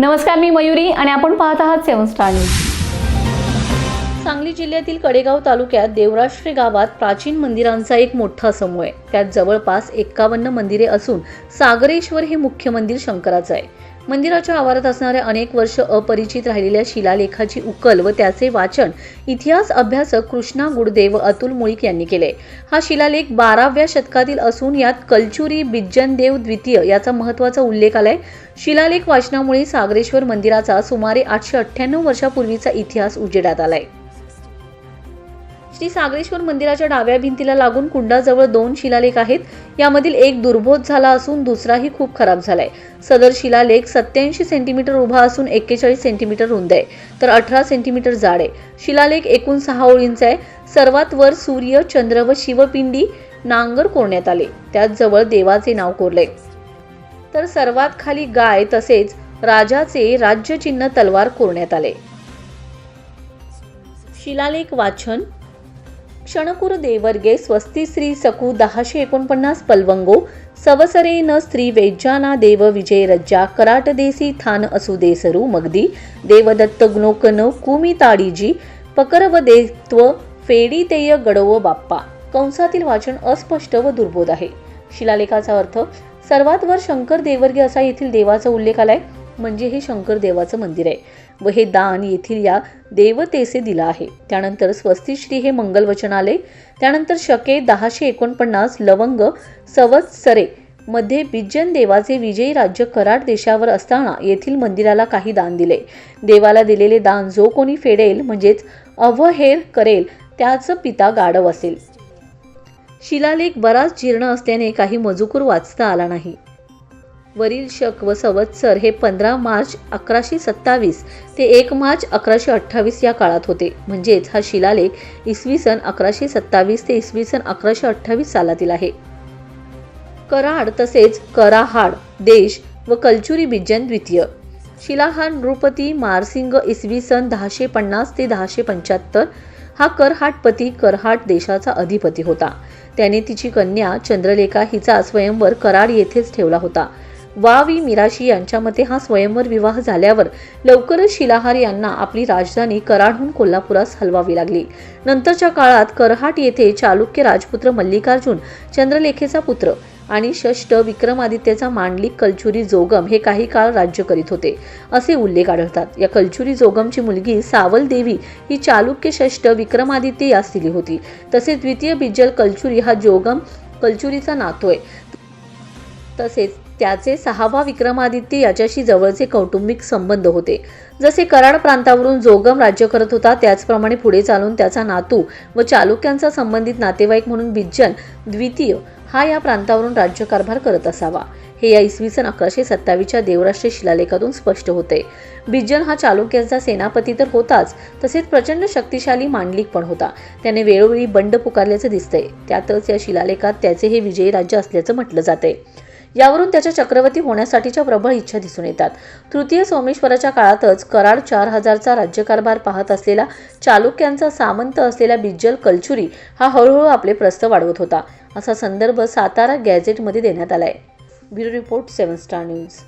नमस्कार मी मयुरी आणि आपण पाहत आहात सेवन स्टार न्यूज. सांगली जिल्ह्यातील कडेगाव तालुक्यात देवराष्ट्रे गावात प्राचीन मंदिरांचा एक मोठा समूह आहे. त्यात जवळपास एक्कावन्न मंदिरे असून सागरेश्वर हे मुख्य मंदिर शंकराचं आहे. मंदिराच्या आवारात असणाऱ्या अनेक वर्ष अपरिचित राहिलेल्या शिलालेखाची उकल व त्याचे वाचन इतिहास अभ्यासक कृष्णा गुडदेव व अतुल मुळीक यांनी केले. हा शिलालेख बाराव्या शतकातील असून यात कलचुरी बिज्जनदेव द्वितीय याचा महत्त्वाचा उल्लेख आलाय. शिलालेख वाचनामुळे सागरेश्वर मंदिराचा सुमारे आठशे अठ्ठ्याण्णव वर्षापूर्वीचा इतिहास उजेडात आलाय. श्री सागरेश्वर मंदिराच्या डाव्या भिंतीला लागून कुंडाजवळ दोन शिलालेख आहेत. यामधील एक दुर्बोध झाला असून दुसराही खूप खराब झालाय. सदर शिलालेख सत्याऐंशी सेंटीमीटर उभा असून एक्केचाळीस सेंटीमीटर रुंद आहे. तर अठरा सेंटीमीटर जाड आहे. शिलालेख एकूण सहा ओळींचा आहे. सर्वात वर सूर्य चंद्र व शिवपिंडी नांगर कोरण्यात आले. त्याच जवळ देवाचे नाव कोरले तर सर्वात खाली गाय तसेच राजाचे राज्यचिन्ह तलवार कोरण्यात आले. शिलालेख वाचन क्षणकुर देवर्गे स्वस्ती श्री सकू दहाशे एकोणपन्नास पलवंगो सवसरे न स्त्री वेज्जाना देव विजय रज्जा कराट देसी थान असू देसरू मगदी देवदत्त गुणोकन कुमी ताडीजी पकर व देत्व फेडी तेय गडव बाप्पा. कंसातील वाचन अस्पष्ट व दुर्बोध आहे. शिलालेखाचा अर्थ सर्वात वर शंकर देवर्गे असा येथील देवाचा उल्लेख आलाय. म्हणजे हे शंकर देवाचं मंदिर आहे. व हे दान येथील या देवतेसे दिलं आहे. त्यानंतर स्वस्तिश्री हे मंगलवचन आले त्यानंतर शके दहाशे एकोणपन्नास लवंग सवत्सरे मध्ये बिज्जन देवाचे विजयी राज्य कराड देशावर असताना येथील मंदिराला काही दान दिले. देवाला दिलेले दान जो कोणी फेडेल म्हणजेच अवहेर करेल त्याचं पिता गाढव असेल. शिलालेख बराच जीर्ण असल्याने काही मजुकूर वाचता आला नाही. वरील शक व संवत्सर हे पंधरा मार्च अकराशे सत्तावीस ते एक मार्च अकराशे अठ्ठावीस या काळात होते. म्हणजेच हा शिलालेख इसवी सन अकराशे सत्तावीस ते इसवी सन अकराशे अठ्ठावीस सालातील आहे. कराड तसेच कराहाड देश व कलचुरी बिज्जन द्वितीय. शिलाहार नृपती मारसिंग इसवी सन दहाशे पन्नास ते दहाशे पंच्याहत्तर हा करहाटपती करहाट देशाचा अधिपती होता. त्याने तिची कन्या चंद्रलेखा हिचा स्वयंवर कराड येथेच ठेवला होता. वा वावी मिराशी यांच्या मते हा स्वयंवर विवाह झाल्यावर लवकरच शिलाहार यांना आपली राजधानी कराडहून कोल्हापुरास हलवावी लागली. नंतरच्या काळात करहाट येथे चालुक्य राजपुत्र मल्लिकार्जुन चंद्रलेखेचा पुत्र आणि षष्ट विक्रमादित्यचा मांडलिक कलचुरी जोगम हे काही काळ राज्य करीत होते असे उल्लेख आढळतात. या कलचुरी जोगमची मुलगी सावल देवी ही चालुक्य षष्ट विक्रमादित्य यास दिली होती. तसेच द्वितीय बिज्जल कलचुरी हा जोगम कलचुरीचा नातोय तसेच त्याचे सहावा विक्रमादित्य याच्याशी जवळचे कौटुंबिक संबंध होते. जसे कराड प्रांतावरून जोगम राज्य करत होता त्याचप्रमाणे पुढे चालून त्याचा नातू व चालुक्यांचा संबंधित नातेवाईक म्हणून बिज्जन द्वितीय हा या प्रांतावरून राज्यकारभार करत असावा. हे या इसवी सन अकराशे सत्तावीसच्या देवराष्ट्रीय शिलालेखातून स्पष्ट होते. बिज्जन हा चालुक्यांचा सेनापती तर होताच तसेच प्रचंड शक्तिशाली मांडलिक पण होता. त्याने वेळोवेळी बंड पुकारल्याचं दिसतंय. त्यातच या शिलालेखात त्याचे हे विजयी राज्य असल्याचं म्हटलं जाते यावरून त्याच्या चक्रवर्ती होण्यासाठीच्या प्रबळ इच्छा दिसून येतात. तृतीय सोमेश्वराच्या काळातच कराड चार हजारचा राज्यकारभार पाहत असलेला चालुक्यांचा सामंत असलेला बिज्जल कलचुरी हा हळूहळू आपले प्रस्थ वाढवत होता. असा संदर्भ सातारा गॅझेटमध्ये देण्यात आलाय. Bureau report seven star news.